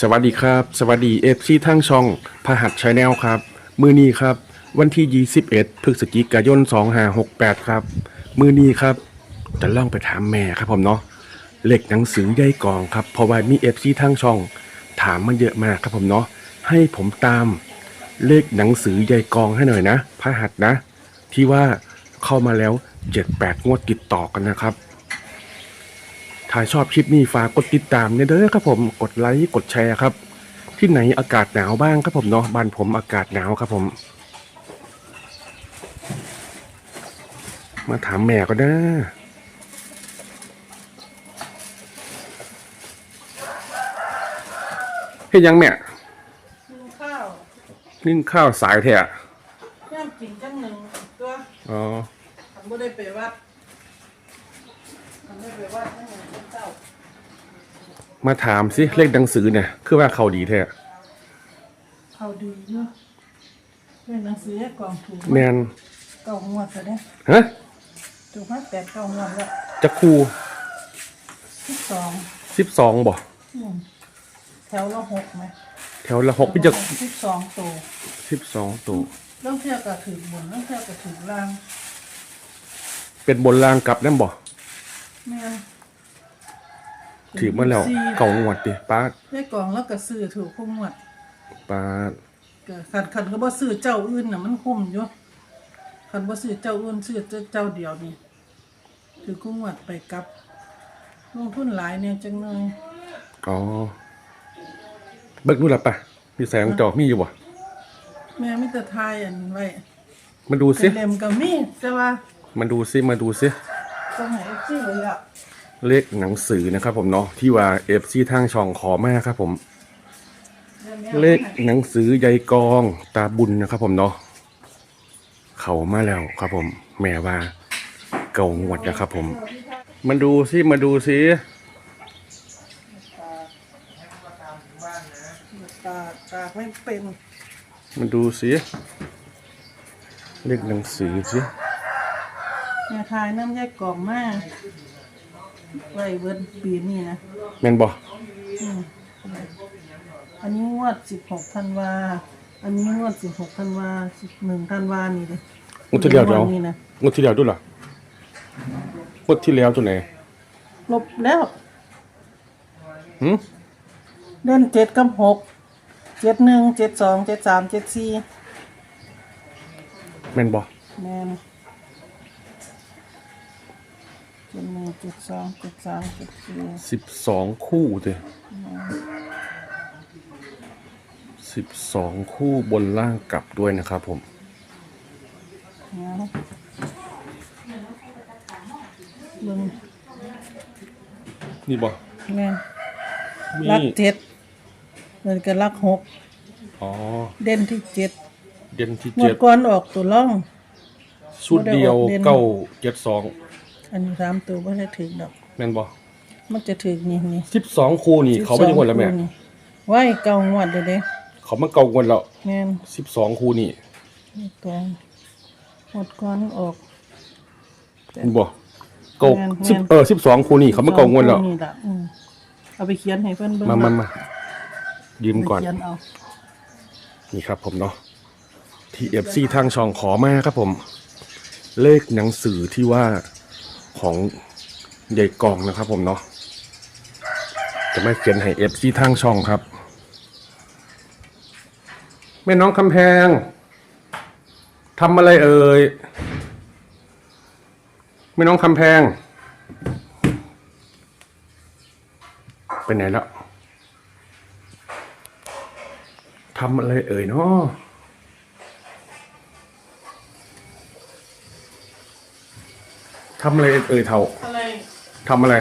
สวัสดีครับ สวัสดีเอฟซีทั้งช่องพหัสชาแนลครับ มือนี้ครับ วันที่ 21พฤศจิกายน 2568 ครับ มือนี้ครับ จะล่องไปถามแม่ครับผมเนาะเลขหนังสือใยกองครับเพราะว่ามีเอฟซีทั้งช่อง ถามมาเยอะมากครับผมเนาะให้ผมตามเลขหนังสือใยกองให้หน่อยนะพหัสนะ ที่ว่าเข้ามาแล้ว 7-8 งวดติดต่อกันนะครับ ถ้าชอบคลิปนี้ฝากกดติดตามเนี่ยเด้อครับผมกดไลค์กดแชร์ครับ ที่ไหนอากาศหนาวบ้างครับผมเนาะบ้านผมอากาศหนาวครับผม มาถามแม่ก็ได้เฮ็ดยังแม่กินข้าวนึ่งข้าวสายแท้อะย่ามกินจังหนึ่งตัวอ๋อทำบ่ได้ไปวัด มาถามสิเลขหนังสือเนี่ย คือว่าเขาดีแท้เขาดีเนาะเป็นหนังสือให้กล่องถูกแมนเก้างวดซะเด้ฮะถูกมาแปดเก้างวดแล้วจะครูที่สองสิบสองบ่อืมแถวละหกไหมแถวละหกพี่จะสิบสองตัวสิบสองตัวเรื่องเที่ยวกับถือบนเรื่องเที่ยวกับถือล่าง เป็นบนรางกลับนั่นบ่ แม่นถือมาแล้วสี่เก่างวดดิป้าดได้กล่องแล้วก็ซื้อถูกคุ้มงวดป้าดก็คันคันก็บ่ซื้อเจ้าอื่นน่ะมันคุ้มอยู่คันบ่ซื้อเจ้าอื่นซื้อเจ้าเดียวนี่ถือคุ้มงวดไปกลับลงทุนหลายเนี่ยจังเลยอ๋อเบิกนู่นละปะมีแสงจอมีอยู่บ่แม่มิตรทายอันไว้มาดูเป็ซินเล่มก็มีแต่ว่ามาดูซิมาดูซิ ต้องให้ซื้อเลยอะเลขหนังสือนะครับผมเนาะที่ว่าเอฟซีทางช่องขอมาครับผม เลขหนังสือใยกองตาบุญนะครับผมเนาะเขามาแล้วครับผม แม่ว่าเก่างวดนะครับผม มาดูซิมาดูซิตาตาไม่เป็น มาดูซิเลขหนังสือซิ แม่ทายน้ำแยกกล่องมาไว้เบิดปีนี้นะแม่นบ่อืมอันนี้งวดสิบหกธันวา อันนี้งวดสิบหกธันวาสิบหนึ่งธันวานี่เลยงวดที่แล้วเดี๋ยวนี่นะงวดที่แล้วด้วยเหรองวดที่แล้วตัวไหนลบแล้วหืมเล่นเจ็ดกับหกเจ็ดหนึ่งเจ็ดสองเจ็ดสามเจ็ดสี่แม่นบ่แมนเจ็ดหนึ่งเจ็ดสองเจ็ดสามเจ็ดสี่สิบสองคู่เด้สิบสองคู่บนล่างกลับด้วยนะครับผมนะเบิ่งนี่บ่แม่นนี่รักเจ็ดเดินกันรักหกอ๋อ เด่นที่เจ็ดเด่นที่หมเจ็ดดก่อนออกตัวล่อง ชุดเดียวเด่นเก้าเจ็ดสอง อันนี้สามตัวไม่ได้ถึงดอก แม่นบ่มันจะถึงนี่นี่สิบสองคู่นี่ เขาไม่ยังวนแล้วแม่12คู่นี่ไว้เก่างวดเด้อเด้เขามาเก่าวนแล้วแม่นสิบสองคู่นี่นี่ตัวหมดก่อนออกนี่บ่เก่าแม่นสิบแม่น เออสิบสองคู่นี่เขามาเก่าวนแล้ว นี่ล่ะอืมเอาไปเขียนให้เพิ่นเบิ่งมามามายืมก่อนไปเขียนเอานี่ครับผมเนาะที่เอฟซีทางช่องขอมาครับผม เลขหนังสือที่ว่า ของใหญ่กองนะครับผมเนาะจะไม่เขียนให้เอฟซีทางช่องครับ แม่น้องคำแพงทำอะไรเอ่ยแม่น้องคำแพง ไปไหนแล้วทำอะไรเอ่ยเนาะ ทำอะไรเอ่ยเท่าอะไรทำอะไร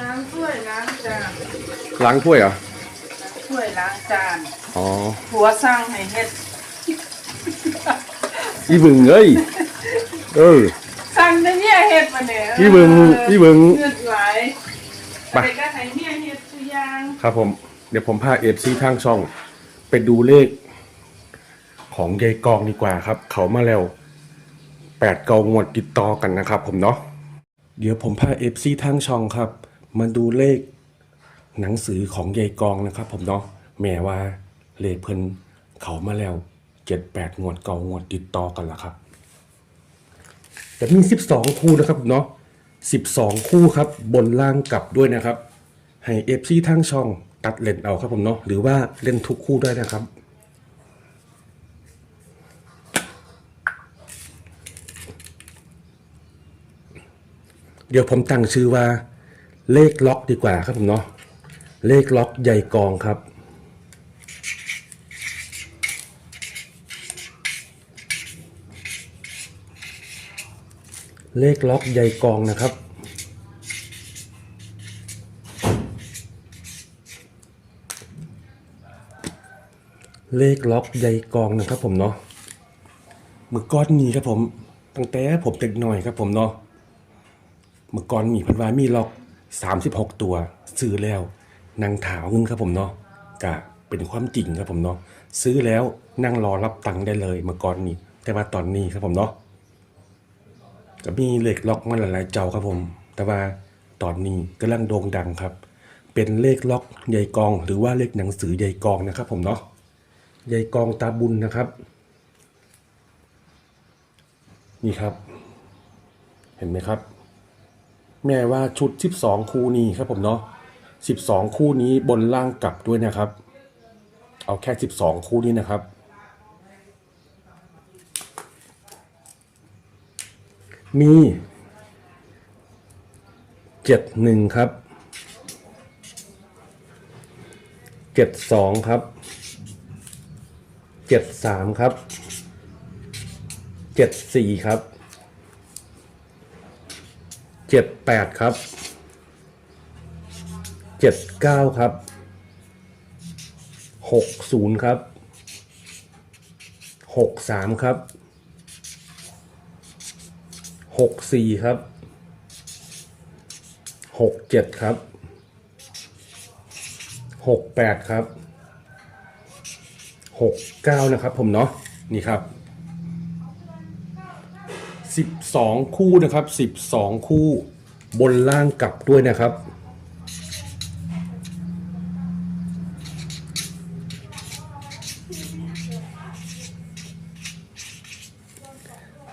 ล้างถ้วยล้างจานล้างถ้วยเหรอถ้วยล้างจานอ๋อผัวสร้างให้เฮ็ด อีบึงเอ้ยเออ สั่งแต่เมียเฮ็ดมาเนี่ยพี่เบิ่งพี่เบิ่งเงินไหลายไป ไปก็ให้เมียเฮ็ดทุกอย่างครับผม เดี๋ยวผมพาเอฟซีทางช่อง ไปดูเลข ของยายกองดีกว่าครับ เขามาแล้ว แปดเกางวดติดต่อกันนะครับผมเนาะเดี๋ยวผมพาเอฟซีทางช่องครับ มาดูเลขหนังสือของยายกองนะครับ ผมเนาะแม่ว่าเลขเพิ่นเขามาแล้วเจ็ดแปดงวดเกางวดติดต่อกันละครับแต่มีสิบสองคู่นะครับเนาะสิบสองคู่ครับบนล่างกลับด้วยนะครับ ให้เอฟซีทั้งช่องตัดเลนเอาครับผมเนาะหรือว่าเล่นทุกคู่ได้นะครับ เดี๋ยวผมตั้งชื่อว่า เลขล็อกดีกว่าครับผมเนาะเลขล็อกใหญ่กองครับ เลขล็อกใหญ่กองนะครับเลขล็อกใยกองนะครับผมเนาะเมื่อก้อนนี้ครับผม ตั้งแต่ผมเด็กหน่อยครับผมเนาะ มื่อก่อนมีพันวามีล็อก 36 ตัว ซื้อแล้วนางถาวเงินครับผมเนาะกะเป็นความจริงครับผมเนาะซื้อแล้วนั่งรอรับตังค์ได้เลยเมื่อก่อนนี้ แต่ว่าตอนนี้ครับผมเนาะก็มีเลขล็อกมาหลายๆเจ้าครับผม แต่ว่าตอนนี้กำลังโด่งดังครับ เป็นเลขล็อกใยกอง หรือว่าเลขหนังสือใยกองนะครับ ผมเนาะใยกองตาบุญนะครับ นี่ครับ เห็นไหมครับ แม่ว่าชุด 12 คู่นี้ครับผมเนาะ12 คู่นี้บนล่างกลับด้วยนะครับ เอาแค่ 12 คู่นี้นะครับ มีเจ็ดหนึ่งครับเจ็ดสองครับเจ็ดสามครับเจ็ดสี่ครับ เจ็ดแปดครับเจ็ดเก้าครับหกศูนย์ครับหกสามครับหกสี่ครับหกเจ็ดครับหกแปดครับหกเก้านะครับผมเนาะนี่ครับ สองคู่นะครับสิบสองคู่บนล่างกลับด้วยนะครับ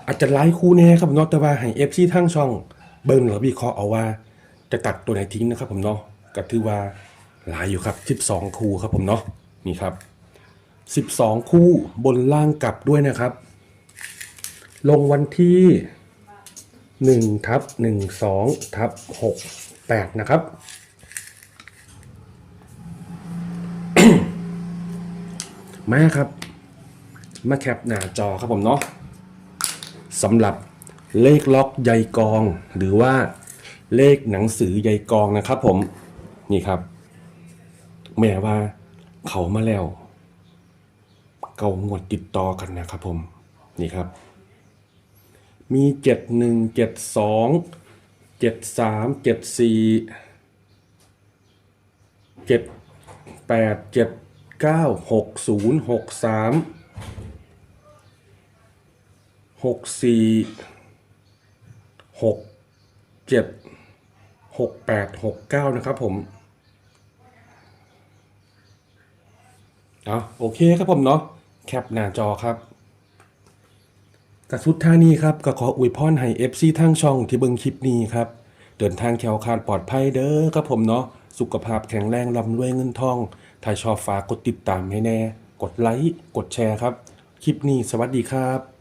อาจจะไลค์คู่แน่ครับเนาะแต่ว่าให้เอฟซีทั้งช่องเบิ้งหรือวิเคราะห์เอาว่า จะตัดตัวไหนทิ้งนะครับผมเนาะก็ถือว่าหลายอยู่ครับ 12 คู่ครับผมเนาะนี่ครับ 12 คู่บนล่างกลับด้วยนะครับ ลงวันที่ 1ทับ12ทับ6 8 นะครับ มาครับ มาแคปหน้าจอครับผมเนาะสำหรับเลขล็อกใยกอง หรือว่าเลขหนังสือใยกองนะครับผม นี่ครับ แม่ว่าเขามาแล้ว เก่างวดติดต่อกันนะครับผม นี่ครับ มีเจ็ดหนึ่งเจ็ดสองเจ็ดสามเจ็ดสี่เจ็ดแปดเจ็ดเก้าหกศูนย์หกสามหกสี่หกเจ็ดหกแปดหกเก้านะครับผมเอาโอเคครับผมเนาะแคปหน้าจอครับ กระสุดท่านี้ครับก็ขออวยพรให้เอฟซีทั้งช่องที่เบิ่งคลิปนี้ครับ เดินทางแควคาดปลอดภัยเด้อครับผมเนาะสุขภาพแข็งแรงร่ำรวยเงินทอง ถ้าชอบฝากกดติดตามให้แน่ กดไลค์กดแชร์ครับ คลิปนี้สวัสดีครับ